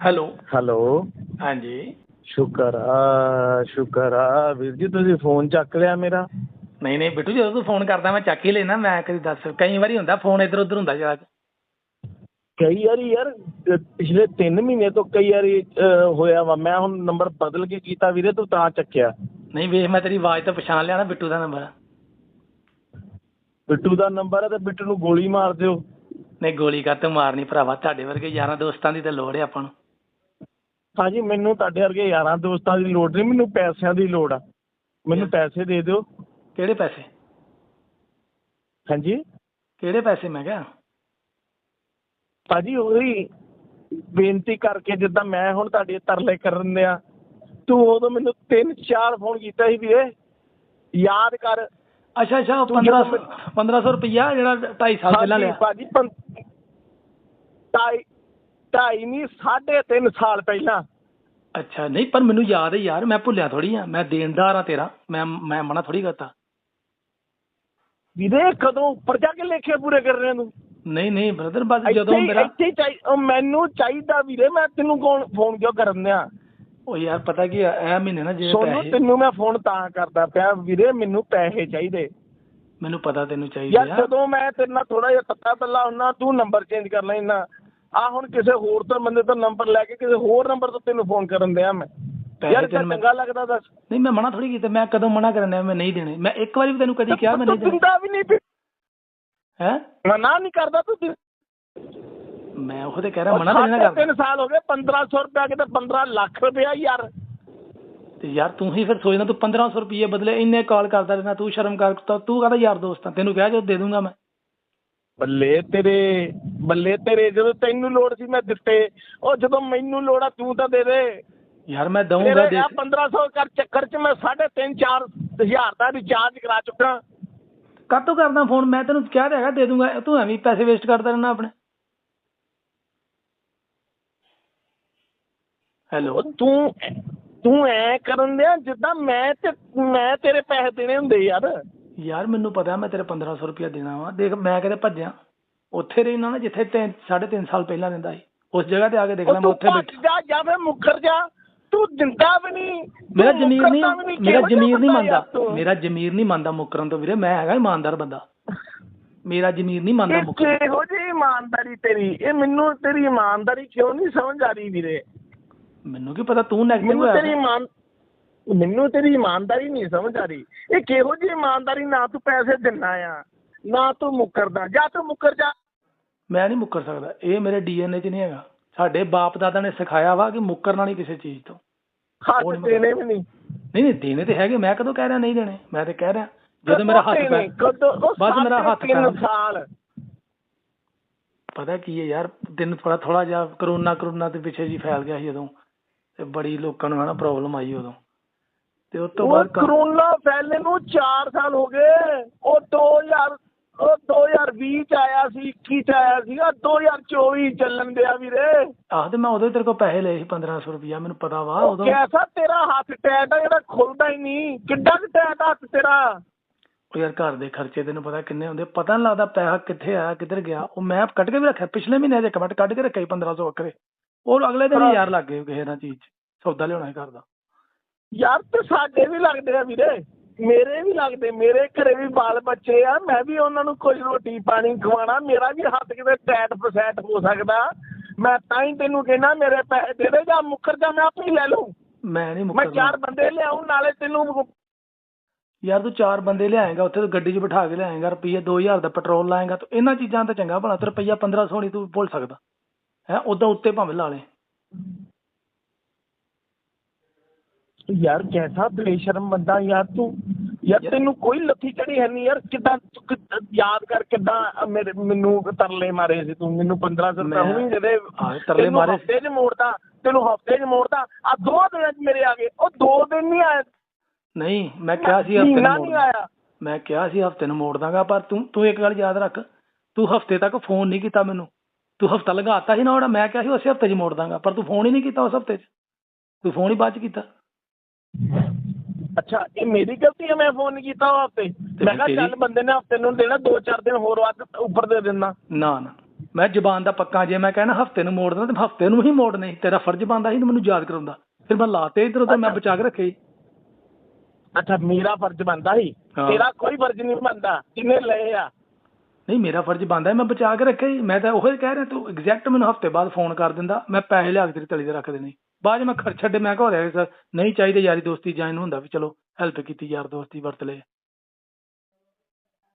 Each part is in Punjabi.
ਹੈਲੋ। ਹੈਲੋ। ਹਾਂਜੀ। ਸ਼ੁਕਰ ਆ ਸ਼ੁਕਰ ਆ। ਵੀਰ ਜੀ ਤੁਸੀਂ ਫੋਨ ਚੱਕ ਲਿਆ ਮੇਰਾ? ਨਹੀਂ ਨਹੀਂ ਬਿੱਟੂ ਜਦੋਂ ਤੂੰ ਫੋਨ ਕਰਦਾ ਮੈਂ ਚੱਕ ਹੀ ਲੈਣਾ ਮੈਂ ਕਦੀ ਦੱਸ ਕਈ ਵਾਰੀ ਹੁੰਦਾ ਫੋਨ ਇੱਧਰ ਉੱਧਰ ਹੁੰਦਾ ਜਰਾ ਕਈ ਵਾਰੀ ਯਾਰ ਪਿਛਲੇ 3 ਮਹੀਨੇ ਤੋਂ ਕਈ ਵਾਰੀ ਹੋਇਆ ਵਾ ਮੈਂ ਹੁਣ ਨੰਬਰ ਬਦਲ ਕੇ ਕੀਤਾ ਵੀਰੇ ਤੂੰ ਤਾਂ ਚੱਕਿਆ। ਨਹੀਂ ਵੇਖ ਮੈਂ ਤੇਰੀ ਆਵਾਜ਼ ਤੋਂ ਪਛਾਣ ਲਿਆ ਨਾ ਬਿੱਟੂ ਦਾ ਨੰਬਰ। ਬਿੱਟੂ ਦਾ ਨੰਬਰ ਹੈ ਤੇ ਬਿੱਟੂ ਨੂੰ ਗੋਲੀ ਮਾਰ ਦਿਓ। ਨਹੀਂ ਗੋਲੀ ਕਰ ਤੂੰ ਮਾਰਨੀ ਭਰਾਵਾ ਤੁਹਾਡੇ ਵਰਗੇ ਯਾਰਾਂ ਦੋਸਤਾਂ ਦੀ ਤਾਂ ਲੋੜ ਹੈ ਆਪਾਂ ਨੂੰ। ਹਾਂਜੀ ਮੈਨੂੰ ਤੁਹਾਡੇ ਵਰਗੇ ਯਾਰਾਂ ਦੋਸਤਾਂ ਦੀ ਲੋੜ ਨਹੀਂ ਮੈਨੂੰ ਪੈਸਿਆਂ ਦੀ ਲੋੜ ਆ। ਮੈਨੂੰ ਪੈਸੇ ਦੇ ਦਿਓ। ਕਿਹੜੇ ਪੈਸੇ? ਹਾਂਜੀ? ਕਿਹੜੇ ਪੈਸੇ ਮੈਂ ਕਿਹਾ? ਭਾਜੀ ਉਹੀ ਬੇਨਤੀ ਕਰਕੇ ਜਿੱਦਾਂ ਮੈਂ ਹੁਣ ਤੁਹਾਡੇ ਤਰਲੇ ਕਰਨ ਦਿਆ ਤੂੰ ਉਦੋਂ ਮੈਨੂੰ ਤਿੰਨ ਚਾਰ ਫੋਨ ਕੀਤਾ ਸੀ ਵੀਰੇ। ਯਾਦ ਕਰ। ਅੱਛਾ ਅੱਛਾ ਉਹ ਤੂੰ 1500 ਜਦੋਂ 1500 ਰੁਪਈਆ ਜਿਹੜਾ 2.5 ਸਾਲ ਪਹਿਲਾਂ ਲਿਆ। ਭਾਜੀ ਪੰ- ਢਾਈ ਨਹੀਂ ਸਾਢੇ ਤਿੰਨ ਸਾਲ ਪਹਿਲਾਂ। ਅੱਛਾ ਨਹੀਂ ਪਰ ਮੈਨੂੰ ਯਾਦ ਹੈ ਯਾਰ ਮੈਂ ਭੁੱਲਿਆ ਥੋੜੀ ਆ ਮੈਂ ਦੇਣਦਾਰ ਆ ਤੇਰਾ। ਮੈਂ ਮੈਂ ਮਨਾ ਥੋੜੀ ਕਰਤਾ। ਵੀਰੇ ਕਦੋਂ ਉੱਪਰ ਜਾ ਕੇ ਲੇਖੇ ਪੂਰੇ ਕਰ ਰਹੇ ਤੂੰ? ਨਹੀਂ ਨਹੀਂ ਬ੍ਰਦਰ ਬਸ ਜਦੋਂ ਮੇਰਾ ਇੱਥੇ ਚਾਹੀ ਮੈਨੂੰ ਚਾਹੀਦਾ ਵੀਰੇ ਮੈਂ ਤੈਨੂੰ ਕੌਣ ਫੋਨ ਕਿਉਂ ਕਰਨ ਦਿਆਂ? ਉਹ ਯਾਰ ਪਤਾ ਕੀ ਇਹ ਮਹੀਨੇ ਨਾ ਜੇ ਸੋਨੂੰ ਪੈਸੇ ਤੈਨੂੰ ਮੈਂ ਫੋਨ ਤਾਂ ਕਰਦਾ ਪਿਆ। ਵੀਰੇ ਮੈਨੂੰ ਪੈਸੇ ਚਾਹੀਦੇ। ਮੈਨੂੰ ਪਤਾ ਤੈਨੂੰ ਚਾਹੀਦੇ ਯਾਰ ਜਦੋਂ ਮੈਂ ਤੇਰੇ ਨਾਲ ਥੋੜਾ ਜਿਹਾ ਤੱਤਾ ਤੱਲਾ ਹੁੰਨਾ ਤੂੰ ਨੰਬਰ ਚੇਂਜ ਕਰ ਲੈਣਾ ਆ ਹੁਣ ਕਿਸੇ ਹੋਰ ਤੋਂ ਬੰਦੇ ਤੋਂ ਨੰਬਰ ਲੈ ਕੇ ਕਿਸੇ ਹੋਰ ਨੰਬਰ ਤੋਂ ਤੈਨੂੰ ਫੋਨ ਕਰਨ ਦਿਆਂ ਮੈਂ। ਯਾਰ ਤੈਨੂੰ ਚੰਗਾ ਲੱਗਦਾ ਦੱਸ। ਨਹੀਂ ਮੈਂ ਮਨਾ ਥੋੜੀ ਕੀਤਾ ਮੈਂ ਕਦੋਂ ਮਨਾ ਕਰਨਾ ਮੈਂ ਨਹੀਂ ਦੇਣੇ। ਮੈਂ ਇੱਕ ਵਾਰੀ ਵੀ ਤੈਨੂੰ ਕਦੀ ਕਿਹਾ ਮੈਂ ਨਹੀਂ ਦੇਣੇ। ਦਿੰਦਾ ਵੀ ਨਹੀਂ। ਹੈ? ਮਨਾ ਨਹੀਂ ਕਰਦਾ ਤੂੰ ਮੈਂ ਉਹ ਤੇ ਕਹਿ ਰਿਹਾ ਮਨਾ ਨਹੀਂ ਕਰਦਾ। ਤਿੰਨ ਸਾਲ ਹੋ ਗਏ 1500 ਰੁਪਇਆ ਕਿਤੇ 15 ਲੱਖ ਰੁਪਇਆ ਯਾਰ। ਤੇ ਯਾਰ ਤੂੰ ਹੀ ਫਿਰ ਸੋਚਦਾ ਤੂੰ 1500 ਰੁਪਏ ਬਦਲੇ ਇੰਨੇ ਕਾਲ ਕਰਦਾ ਰਹਿਣਾ ਤੂੰ ਸ਼ਰਮ ਕਰ ਤਾ- ਕਹਦਾ ਯਾਰ ਦੋਸਤ ਤੈਨੂੰ ਕਿਹਾ ਜੋ ਦੇ ਦੂੰਗਾ ਮੈਂ। ਬੱਲੇ ਤੇਰੇ ਬੱਲੇ ਤੇਰੇ ਜਦੋਂ ਤੈਨੂੰ ਲੋੜ ਸੀ ਮੈਂ ਦਿੱਤੇ। ਉਹ ਜਦੋਂ ਮੈਨੂੰ ਲੋੜ ਆ ਤੂੰ ਤਾਂ ਦੇ ਦੇ। ਯਾਰ ਮੈਂ ਦਊਂਗਾ ਦੇ ਆ 1500 ਕਰ ਚੱਕਰ ਚ ਮੈਂ 3.5 4 ਹਜ਼ਾਰ ਦਾ ਰਿਚਾਰਜ ਕਰਾ ਚੁੱਕਾ। ਕਾਤੋਂ ਕਰਦਾ ਫੋਨ? ਮੈਂ ਤੈਨੂੰ ਕਿਹਾ ਤਾਂ ਹੈਗਾ ਦੇ ਦੂੰਗਾ ਤੂੰ ਐਵੇਂ ਪੈਸੇ ਵੇਸਟ ਕਰਦਾ ਰਹਿਣਾ ਆਪਣੇ। ਹੈਲੋ ਤੂੰ ਤੂੰ ਐ ਕਰਨ ਦਿਆ ਜਿੱਦਾਂ ਮੈਂ ਤੇ ਮੈਂ ਤੇਰੇ ਪੈਸੇ ਦੇਣੇ ਹੁੰਦੇ ਯਾਰ। ਯਾਰ ਮੈਨੂੰ ਪਤਾ ਮੈਂ ਤੇਰੇ 1500 ਰੁਪਇਆ ਦੇਣਾ ਵਾ। ਦੇਖ ਮੈਂ ਕਿਤੇ ਭੱਜਿਆ। ਉੱਥੇ ਰਹਿਣਾ ਨਾ ਜਿੱਥੇ ਤਿੰਨ- ਸਾਢੇ ਤਿੰਨ ਸਾਲ ਪਹਿਲਾਂ ਰਹਿੰਦਾ ਸੀ। ਉਸ ਜਗ੍ਹਾ ਤੇ ਆ ਕੇ ਦੇਖ ਲੈ ਮੈਂ ਉੱਥੇ ਬੈਠਾ ਜਾ ਜਾਂ ਫਿਰ ਮੁੱਕਰ ਜਾ। ਤੂੰ ਦਿੰਦਾ ਵੀ ਨਹੀਂ ਮੇਰਾ ਜ਼ਮੀਰ ਨਹੀਂ ਮੇਰਾ ਜ਼ਮੀਰ ਨਹੀਂ ਮੰਨਦਾ? ਮੇਰਾ ਜ਼ਮੀਰ ਨਹੀਂ ਮੰਨਦਾ ਮੁੱਕਰਨ ਤੋਂ ਵੀਰੇ ਮੈਂ ਹੈਗਾ ਇਮਾਨਦਾਰ ਬੰਦਾ। ਮੇਰਾ ਜ਼ਮੀਰ ਨਹੀਂ ਮੰਨਦਾ ਇਹ ਮੁੱਕਰਨ ਕਿਹੋ ਜਿਹੀ ਇਮਾਨਦਾਰੀ ਤੇਰੀ? ਇਹ ਮੈਨੂੰ ਤੇਰੀ ਇਮਾਨਦਾਰੀ ਕਿਉਂ ਨਹੀਂ ਸਮਝ ਆ ਰਹੀ ਵੀਰੇ? ਮੈਨੂੰ ਕੀ ਪਤਾ ਤੂੰ ਨੈਗੇਟਿਵ ਮੈਨੂੰ ਤੇਰੀ ਹੋਇਆ ਇਮਾਨ ਮੈਨੂੰ ਤੇਰੀ ਇਮਾਨਦਾਰੀ ਨਹੀਂ ਸਮਝ ਆ ਰਹੀ। ਇਹ ਕਿਹੋ ਜਿਹੀ ਇਮਾਨਦਾਰੀ? ਨਾ ਤੂੰ ਪੈਸੇ ਦਿੰਨਾ ਆ ਨਾ ਤੂੰ ਮੁੱਕਰਦਾ। ਜਾਂ ਤੂੰ ਮੁੱਕਰ ਜਾ। ਮੈਂ ਨਹੀਂ ਮੁੱਕਰ ਸਕਦਾ। ਇਹ ਮੇਰੇ ਡੀਐਨਏ 'ਚ ਨਹੀਂ ਹੈਗਾ। ਸਾਡੇ ਬਾਪ ਦਾਦਾ ਨੇ ਸਿਖਾਇਆ ਵਾ ਕਿ ਮੁੱਕਰਨਾ ਨਹੀਂ ਕਿਸੇ ਚੀਜ਼ ਤੋਂ। ਹੱਥ ਦੇਣੇ ਵੀ ਨਹੀਂ। ਨਹੀਂ ਨਹੀਂ ਦੇਣੇ ਤੇ ਹੈਗੇ। ਮੈਂ ਕਦੋਂ ਕਹਿ ਰਿਹਾ ਨਹੀਂ ਦੇਣੇ? ਮੈਂ ਤੇ ਕਹਿ ਰਿਹਾ ਜਦੋਂ ਮੇਰਾ ਹੱਥ ਪੈ ਬਸ ਮੇਰਾ ਹੱਥ ਪੈਰ- ਸਾਲ। ਪਤਾ ਕੀ ਹੈ ਯਾਰ ਦਿਨ ਥੋੜਾ ਥੋੜਾ ਜਿਹਾ ਕਰੋਨਾ ਕਰੋਨਾ ਦੇ ਪਿੱਛੇ ਜੀ ਫੈਲ ਗਿਆ ਸੀ ਉਦੋਂ। ਤੇ ਬੜੀ ਲੋਕਾਂ ਨੂੰ ਹਨਾ ਪ੍ਰੋਬਲਮ ਆਈ ਉਦੋਂ। ਤੇ ਉਸ ਤੋਂ ਬਾਅਦ ਕਰੋਨਾ ਫੈਲੇ ਨੂੰ 4 ਸਾਲ ਹੋ ਗਏ। ਉਹ 2000 ਉਹ 2020 ਚ ਆਇਆ ਸੀ 21 ਚ ਆਇਆ ਸੀਗਾ 2024 ਚੱਲਣ ਦਿਆ ਵੀਰੇ। ਆਹ ਤੇ ਮੈਂ ਉਦੋਂ ਤੇਰੇ ਕੋਲ ਪੈਸੇ ਲਏ ਸੀ 1500 ਰੁਪਇਆ ਮੈਨੂੰ ਪਤਾ ਵਾ ਉਦੋਂ। ਕੈਸਾ ਤੇਰਾ ਹੱਥ ਟੈਟ ਆ ਜਿਹੜਾ ਖੁੱਲਦਾ ਹੀ ਨਹੀਂ। ਕਿੱਡਾ ਕੁ ਟੈਟ ਹੱਥ ਤੇਰਾ? ਉਹ ਯਾਰ ਘਰ ਦੇ ਖਰਚੇ ਤੈਨੂੰ ਪਤਾ ਕਿੰਨੇ ਹੁੰਦੇ। ਪਤਾ ਨਹੀਂ ਲੱਗਦਾ ਪੈਸਾ ਕਿੱਥੇ ਆਇਆ ਕਿੱਧਰ ਗਿਆ। ਉਹ ਮੈਂ ਕੱਢ ਕੇ ਵੀ ਰੱਖਿਆ ਪਿਛਲੇ ਮਹੀਨੇ ਦੇ ਕਮੈਂਟ ਕੱਢ ਕੇ ਰੱਖਿਆ ਸੀ 1500 ਵੱਖਰੇ ਉਹ ਅਗਲੇ ਦਿਨ ਯਾਰ ਲੱਗ ਗਏ ਕਿਸੇ ਨਾਲ ਚੀਜ਼ ਸੌਦਾ ਲਿਆਉਣਾ ਸੀ ਘਰ ਦਾ। ਯਾਰ ਤੇ ਸਾਡੇ ਵੀ ਲੱਗਦੇ ਆ ਵੀਰੇ। ਮੇਰੇ ਵੀ ਲੱਗਦੇ ਮੇਰੇ ਘਰੇ ਵੀ ਬਾਲ ਬੱਚੇ ਆ ਮੈਂ ਵੀ ਉਹਨਾਂ ਨੂੰ ਕੁਝ ਰੋਟੀ ਪਾਣੀ ਖਵਾਉਣਾ ਮੇਰਾ ਵੀ ਹੱਥ ਕਿਤੇ ਟੈਟ ਫਸੈਟ ਹੋ ਸਕਦਾ। ਮੈਂ ਤਾਂ ਹੀ ਤੈਨੂੰ ਕਹਿਣਾ ਮੇਰੇ ਪੈਸੇ ਦੇ ਦੇ ਜਾਂ ਮੁੱਕਰ ਜਾ ਮੈਂ ਆਪੇ ਹੀ ਲੈ ਲਊਂ। ਮੈਂ ਨਹੀਂ ਮੈਂ ਮੁੱਕਰਨਾ ਚਾਰ ਬੰਦੇ ਲਿਆਉਂ ਨਾਲੇ ਤੈਨੂੰ ਯਾਰ ਤੂੰ ਚਾਰ ਬੰਦੇ ਲਿਆਏਗਾ ਉੱਥੇ ਤੂੰ ਗੱਡੀ 'ਚ ਬਿਠਾ ਕੇ ਲਿਆਏਗਾ ਰੁਪਈਏ 2000 ਦਾ ਪੈਟਰੋਲ ਲਾਏਗਾ ਤੂੰ ਇਹਨਾਂ ਚੀਜ਼ਾਂ ਤਾਂ ਚੰਗਾ ਭਲਾ ਤੇ ਰੁਪਈਆ 1500 ਨਹੀਂ ਤੂੰ ਭੁੱਲ ਸਕਦਾ। ਹੈ ਉਦਾਂ ਉੱਤੇ ਭਾਵੇਂ ਲਾ ਲੇ। ਯਾਰ ਕੈਸਾ ਬੇਸ਼ਰਮ ਬੰਦਾ ਯਾਰ ਤੂੰ। ਯਾਰ ਤੈਨੂੰ ਕੋਈ ਲੱਥੀ ਚੜੀ ਹੈ ਨਹੀਂ ਯਾਰ। ਕਿਦਾਂ ਯਾਦ ਕਰ ਕਿਦਾਂ ਮੇਰੇ ਮੈਨੂੰ ਤਰਲੇ ਮਾਰੇ ਸੀ ਤੂੰ। ਮੈਨੂੰ 1500 ਰੁਪਏ ਹੁਣੀ ਜਦੇ ਹਾਂ, ਤਰਲੇ ਮਾਰੇ। ਹਫ਼ਤੇ 'ਚ ਮੋੜਦਾ ਤੈਨੂੰ ਹਫ਼ਤੇ 'ਚ ਮੋੜਦਾ। ਆ ਦੋ ਦਿਨਾਂ 'ਚ ਮੇਰੇ ਆ ਗਏ। ਉਹ ਦੋ ਦਿਨ ਨਹੀਂ ਆਏ। ਨਹੀਂ ਮੈਂ ਕਿਹਾ ਸੀ ਹਫ਼ਤੇ ਨੂੰ ਨਹੀਂ ਆਇਆ। ਮੈਂ ਕਿਹਾ ਸੀ ਹਫ਼ਤੇ ਨੂੰ ਮੋੜ ਦਾਂਗਾ ਪਰ ਤੂੰ ਤੂੰ ਇੱਕ ਗੱਲ ਯਾਦ ਰੱਖ। ਤੂੰ ਹਫ਼ਤੇ ਤੱਕ ਫੋਨ ਨਹੀਂ ਕੀਤਾ ਮੈਨੂੰ। ਤੂੰ ਹਫਤਾ ਲਗਾਤਾ ਸੀ ਨਾ ਉਹਦਾ। ਮੈਂ ਕਿਹਾ ਸੀ ਉਸੇ ਹਫ਼ਤੇ 'ਚ ਮੋੜ ਦਾਂਗਾ ਪਰ ਤੂੰ ਫੋਨ ਹੀ ਨਹੀਂ ਕੀਤਾ ਉਸ ਹਫ਼ਤੇ 'ਚ। ਤੂੰ ਫੋਨ ਹੀ ਬਾਅਦ 'ਚ ਕੀਤਾ। ਅੱਛਾ ਇਹ ਮੇਰੀ ਗਲਤੀ ਹੈ ਮੈਂ ਫੋਨ ਨਹੀਂ ਕੀਤਾ ਉਹ ਹਫ਼ਤੇ ਮੈਂ ਕਿਹਾ ਚੱਲ ਬੰਦੇ ਨੇ ਹਫ਼ਤੇ ਨੂੰ ਦੇਣਾ ਦੋ ਚਾਰ ਦਿਨ ਹੋਰ ਵੱਧ ਉੱਪਰ ਦੇ ਦਿੰਦਾ ਨਾ ਨਾ ਮੈਂ ਜ਼ਬਾਨ ਦਾ ਪੱਕਾ ਜੇ ਮੈਂ ਕਹਿਣਾ ਹਫ਼ਤੇ ਨੂੰ ਮੋੜ ਦੇਣਾ ਤੇ ਹਫ਼ਤੇ ਨੂੰ ਹੀ ਮੋੜਨੇ। ਤੇਰਾ ਫਰਜ਼ ਬਣਦਾ ਸੀ ਤੂੰ ਮੈਨੂੰ ਯਾਦ ਕਰਾਉਂਦਾ ਫਿਰ ਮੈਂ ਲਾਤੇ ਇਧਰ ਉਧਰ ਮੈਂ। ਬਚਾ ਕੇ ਰੱਖੇ। ਅੱਛਾ ਮੇਰਾ ਫਰਜ਼ ਬਣਦਾ ਸੀ। ਤੇਰਾ ਕੋਈ ਫਰਜ਼ ਨਹੀਂ ਬਣਦਾ ਕਿੰਨੇ ਲਏ ਆ ਨਹੀਂ ਮੇਰਾ ਫਰਜ਼ ਬਣਦਾ ਮੈਂ ਬਚਾ ਕੇ ਰੱਖੇ ਸੀ। ਮੈਂ ਤਾਂ ਉਹੀ ਕਹਿ ਰਿਹਾ ਤੂੰ ਐਗਜ਼ੈਕਟ ਮੈਨੂੰ ਹਫ਼ਤੇ ਬਾਅਦ ਫੋਨ ਕਰ ਦਿੰਦਾ ਮੈਂ ਪੈਸੇ ਲਿਆ ਕੇ ਤੇਰੀ ਤਲੀ ਤੇ ਰੱਖ ਦੇਣੇ। ਬਾਅਦ 'ਚ ਮੈਂ ਖਰਚ ਛੱਡੇ ਮੈਂ ਕਹ ਰਿਹਾ ਸਰ ਨਹੀਂ ਚਾਹੀਦੇ ਯਾਰੀ ਦੋਸਤੀ ਜਾਂ ਇਹਨੂੰ ਹੁੰਦਾ ਵੀ ਚਲੋ ਹੈਲਪ ਕੀਤੀ ਯਾਰ ਦੋਸਤੀ ਵਰਤ ਲਏ।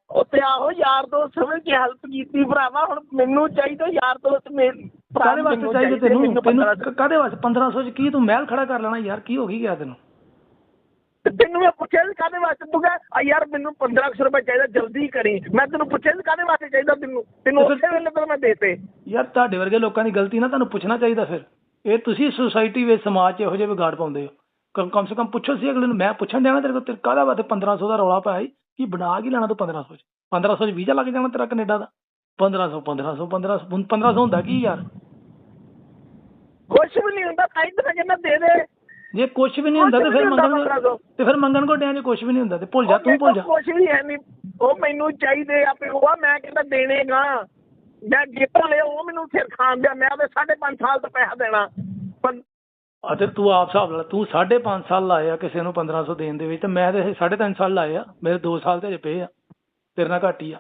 ਉੱਤੇ ਆਹੋ ਯਾਰ ਦੋਸਤ ਸਮਝ ਕੇ ਹੈਲਪ ਕੀਤੀ ਭਰਾਵਾ ਹੁਣ ਮੈਨੂੰ ਚਾਹੀਦਾ ਯਾਰ ਦੋਸਤ ਮੇਰੇ ਭਰਾ ਕਾਹਦੇ ਵਾਸਤੇ ਮੈਨੂੰ ਚਾਹੀਦੇ ਤੈਨੂੰ? ਤੈਨੂੰ ਕਾਹਦੇ ਵਾਸਤੇ? 1500 ਚ ਕੀ ਤੂੰ ਮਹਿਲ ਖੜਾ ਕਰ ਲੈਣਾ ਯਾਰ ਕੀ ਹੋ ਗਈ ਗਿਆ ਤੈਨੂੰ? ਤੇ ਤੈਨੂੰ ਮੈਂ ਪੁੱਛਿਆ ਸੀ ਕਾਹਦੇ ਵਾਸਤੇ? ਤੂੰ ਕਹੇ ਆ ਯਾਰ ਮੈਨੂੰ 1500 ਰੁਪਏ ਚਾਹੀਦਾ ਜਲਦੀ ਕਰੀ। ਮੈਂ ਤੈਨੂੰ ਪੁੱਛਿਆ ਸੀ ਕਾਹਦੇ ਵਾਸਤੇ ਚਾਹੀਦਾ ਤੈਨੂੰ? ਤੈਨੂੰ ਉਸੇ ਵੇਲੇ ਤਾਂ ਮੈਂ ਦੇਤੇ। ਯਾਰ ਤੁਹਾਡੇ ਵਰਗੇ ਲੋਕਾਂ ਦੀ ਗਲਤੀ ਨਾ ਤੁਹਾਨੂੰ ਪੁੱਛਣਾ ਚਾਹੀਦਾ ਫਿਰ। ਇਹ ਤੁਸੀਂ ਸੁਸਾਇਟੀ ਵਿੱਚ ਸਮਾਜ 'ਚ ਇਹੋ ਜਿਹੇ ਵਿਗਾੜ ਪਾਉਂਦੇ ਹੋ। ਕਮ ਕਮ ਸੇ ਕਮ ਪੁੱਛੋ ਸੀ ਅਗਲੇ ਨੂੰ ਮੈਂ ਪੁੱਛਣ ਦੇਣਾ ਤੇਰੇ ਕੋਲ ਤੇ ਕਾਹਦਾ ਵਾਸਤੇ 1500 ਦਾ ਰੌਲਾ ਪਾਇਆ ਕੀ ਬਣਾ ਕੀ ਲੈਣਾ ਤੂੰ 1500 ਚ? 1500 ਚ ਵੀਜ਼ਾ ਲੱਗ ਜਾਣਾ ਤੇਰਾ ਕੈਨੇਡਾ ਦਾ? 1500 1500 1500 ਹੁਣ 1500 ਹੁੰਦਾ ਕੀ ਯਾਰ? ਕੁਛ ਵੀ ਨਹੀਂ ਹੁੰਦਾ ਹੀ ਤਾਂ ਕਹਿੰਦਾ ਦੇ ਦੇ। ਜੇ ਕੁਝ ਵੀ ਨਹੀਂ ਹੁੰਦਾ ਤੇ ਫਿਰ ਮੰਗਣ 1500 ਤੇ ਫਿਰ ਮੰਗਣ ਘੋਟਿਆਂ 'ਚ ਕੁਝ ਵੀ ਨਹੀਂ ਹੁੰਦਾ ਤੇ ਭੁੱਲ ਜਾ ਤੂੰ ਭੁੱਲ ਜਾ। ਕੁਛ ਵੀ ਹੈ ਨਹੀਂ ਉਹ ਮੈਨੂੰ ਚਾਹੀਦੇ ਆ ਪਿਓ ਆ ਮੈਂ ਕਹਿੰਦਾ ਦੇਣੇਗਾ ਮੈਂ ਗਿਫਟ ਲਿਆ ਉਹ ਮੈਨੂੰ ਫਿਰ ਖਾਣ ਦਿਆ। ਮੈਂ ਤੇ 5.5 ਸਾਲ ਦਾ ਪੈਸਾ ਦੇਣਾ। ਅਤੇ ਤੂੰ ਆਪ ਹਿਸਾਬ ਲਾ ਲਾ, ਤੂੰ 5.5 ਸਾਲ ਲਾਏ ਆ ਕਿਸੇ ਨੂੰ 1500 ਦੇਣ ਦੇ ਵਿੱਚ ਤੇ ਮੈਂ ਤੇ 3.5 ਸਾਲ ਲਾਏ ਆ। ਮੇਰੇ 2 ਸਾਲ ਤੇ ਪਏ ਆ। ਤੇਰੇ ਨਾਲ ਘੱਟ ਹੀ ਆ।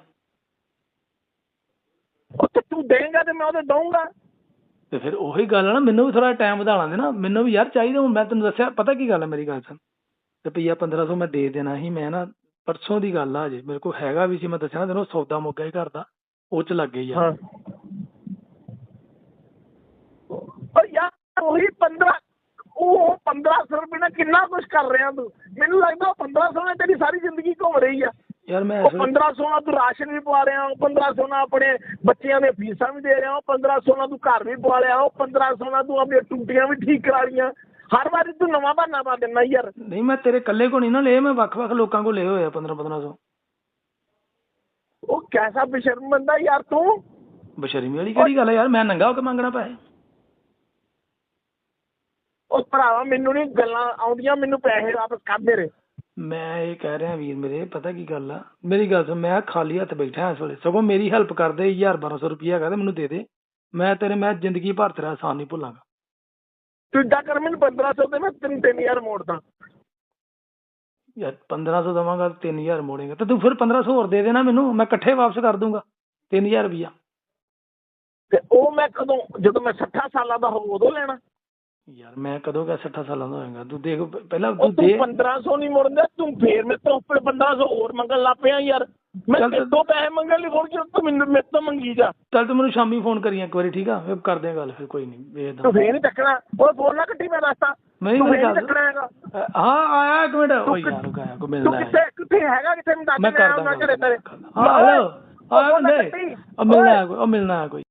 ਉੱਥੇ ਤੂੰ ਦੇਂਗਾ ਤੇ ਮੈਂ ਉਹਦੇ ਦਊਂਗਾ। ਤੇ ਫਿਰ ਉਹੀ ਗੱਲ ਆ ਨਾ, ਮੈਨੂੰ ਵੀ ਥੋੜਾ ਟਾਈਮ ਵਧਾਣਾ ਦੇ ਨਾ, ਮੈਨੂੰ ਵੀ ਯਾਰ ਚਾਹੀਦਾ ਹੁਣ ਮੈਂ ਤੈਨੂੰ ਦੱਸਿਆ, ਪਤਾ ਕੀ ਗੱਲ ਹੈ ਮੇਰੀ ਗੱਲ ਸੁਣ। ਰੁਪਈਆ 1500 ਮੈਂ ਦੇ ਦੇਣਾ ਸੀ, ਮੈਂ ਨਾ ਪਰਸੋਂ ਦੀ ਗੱਲ ਆ ਅਜੇ ਮੇਰੇ ਕੋਲ ਹੈਗਾ ਵੀ ਸੀ, ਮੈਂ ਦੱਸਿਆ ਨਾ ਤੈਨੂੰ ਸੌਦਾ ਮੁੱਕਾ ਹੀ ਘਰ ਦਾ, ਉਹ ਚ ਲੱਗ ਗਈ ਯਾਰ ਉਹ ਯਾਰ, ਉਹੀ 15 ਉਹ 1500 ਰੁਪਏ ਨਾਲ ਕਿੰਨਾ ਕੁਝ ਕਰ ਰਿਹਾ ਤੂੰ? ਮੈਨੂੰ ਲੱਗਦਾ ਉਹ 1500 ਨਾਲ ਤੇਰੀ ਸਾਰੀ ਜ਼ਿੰਦਗੀ ਘੁੰਮ ਰਹੀ ਆ। ਯਾਰ ਮੈਂ ਉਹ ਇਸ ਵੇਲੇ- 1500 ਨਾਲ ਤੂੰ ਰਾਸ਼ਨ ਵੀ ਪਵਾ ਰਿਹਾ ਉਹ 1500 ਨਾਲ ਆਪਣੇ ਬੱਚਿਆਂ ਦੇ ਫੀਸਾਂ ਵੀ ਦੇ ਰਿਹਾ ਉਹ 1500 ਨਾਲ ਤੂੰ ਘਰ ਵੀ ਪਵਾ ਲਿਆ ਉਹ 1500 ਨਾਲ ਤੂੰ ਆਪਣੀਆਂ ਟੂਟੀਆਂ ਵੀ ਠੀਕ ਕਰਾ ਲਈਆਂ ਹਰ ਵਾਰੀ ਤੂੰ ਨਵਾਂ ਬਹਾਨਾ ਪਾ ਦਿੰਦਾ ਯਾਰ। ਨਹੀਂ ਮੈਂ ਤੇਰੇ ਇਕੱਲੇ ਕੋ ਨਹੀਂ ਨਾ ਲਏ ਮੈਂ ਵੱਖ-ਵੱਖ ਲੋਕਾਂ ਕੋ ਲਏ ਹੋਏ ਆ 15 1500 ਉਹ ਕੈਸਾ ਬੇਸ਼ਰਮ ਬੰਦਾ ਯਾਰ ਤੂੰ? ਬਸ਼ਰਮੀ ਵਾਲੀ ਕਿਹੜੀ ਗੱਲ ਹੈ ਯਾਰ ਮੈਂ ਨੰਗਾ ਹੋ ਕੇ ਮੰਗਣਾ ਪੈਸੇ। ਉਹ ਭਰਾਵਾ ਮੈਨੂੰ ਨਹੀਂ ਗੱਲਾਂ ਆਉਂਦੀਆਂ ਮੈਨੂੰ ਪੈਸੇ ਵਾਪਸ ਕਰ ਦੇ ਰੇ। ਮੈਂ ਇਹ ਕਹਿ ਰਿਹਾ ਵੀਰ ਮੇਰੇ ਪਤਾ ਕੀ ਗੱਲ ਆ? ਮੇਰੀ ਗੱਲ ਸੁਣ ਮੈਂ ਖਾਲੀ ਹੱਥ ਬੈਠਾ ਇਸ ਵੇਲੇ। ਸਗੋਂ ਮੇਰੀ ਹੈਲਪ ਕਰਦੇ 1000 1200 ਰੁਪਈਆ ਹੈਗਾ ਤੇ ਮੈਨੂੰ ਦੇ ਦੇ। ਮੈਂ ਤੇਰੇ ਮੈਂ ਜ਼ਿੰਦਗੀ ਭਰ ਤੇਰਾ ਆਸਾਨ ਨਹੀਂ ਭੁੱਲਾਂਗਾ। ਤੂੰ ਇਦਾਂ ਕਰ ਮੈਨੂੰ 1500 ਤੇ ਮੈਂ ਤਿੰਨ ਤਿੰਨ ਹਜ਼ਾਰ ਮੋੜਦਾ। ਯਾਰ 1500 ਦਵਾਂਗਾ 3000 ਮੋੜੇਗਾ। ਤੇ ਤੂੰ ਫਿਰ 1500 ਹੋਰ ਦੇ ਦੇਣਾ ਮੈਨੂੰ ਮੈਂ ਇਕੱਠੇ ਵਾਪਸ ਕਰ ਦੂੰਗਾ। 3000 ਰੁਪਈਆ। ਤੇ ਉਹ ਮੈਂ ਕਦੋਂ ਜਦੋਂ ਮੈਂ 60 ਸਾਲਾਂ ਦਾ ਹੋਊ ਉਦੋਂ ਲੈਣਾ। ਯਾਰ ਮੈਂ ਕਦੋਂ ਕਿਹਾ 60 ਸਾਲਾਂ ਦਾ ਹੋਏਗਾ? ਤੂੰ ਦੇਖ ਪਹਿਲਾਂ ਉਹ ਤੂੰ ਦੇ 1500 ਨਹੀਂ ਮੋੜਦਾ ਤੂੰ ਫੇਰ ਮੇਰੇ ਤੋਂ ਉੱਪਰ 1500 ਹੋਰ ਮੰਗਣ ਲੱਗ ਪਿਆ ਯਾਰ। ਮੈਂ ਚੱਲ ਤੇ- ਤੇਰੇ ਤੋਂ ਪੈਸੇ ਮੰਗਣ ਲਈ ਹੋਰ ਕਿਉਂ ਤੂੰ ਮੈਨੂੰ ਮੇਰੇ ਤੋਂ ਮੰਗੀ ਜਾ। ਚੱਲ ਤੂੰ ਮੈਨੂੰ ਸ਼ਾਮੀ ਫੋਨ ਕਰੀ ਇੱਕ ਵਾਰੀ ਠੀਕ ਆ? ਫਿਰ ਕਰਦੇ ਆ ਗੱਲ ਫਿਰ ਕੋਈ ਨਹੀਂ ਵੇਖਦਾ ਤੂੰ ਫੇਰ ਨਹੀਂ ਚੱਕਣਾ। ਉਹ ਫੋਨ ਨਾ ਕੱਟੀ ਮੈਂ ਦੱਸਦਾ। ਨਹੀਂ ਗੱਲ ਚੱਕਣਾ ਹੈਗਾ। ਹਾਂ ਆਇਆ ਇੱਕ ਮਿੰਟ। ਤੂੰ ਯਾਰ ਉਹ ਆਇਆ ਕੋ ਤੂੰ ਕਿੱਥੇ ਕਿੱਥੇ ਹੈਗਾ ਕਿੱਥੇ ਮੈਨੂੰ ਦੱਸ ਮੈਂ ਮੈਂ ਕਰਦਾ ਹਾਂ ਹੈਲੋ ਉਹ ਆ। ਉਹ ਮਿਲਣਾ ਕੋਈ ਉਹ ਮਿਲਣਾ ਕੋਈ।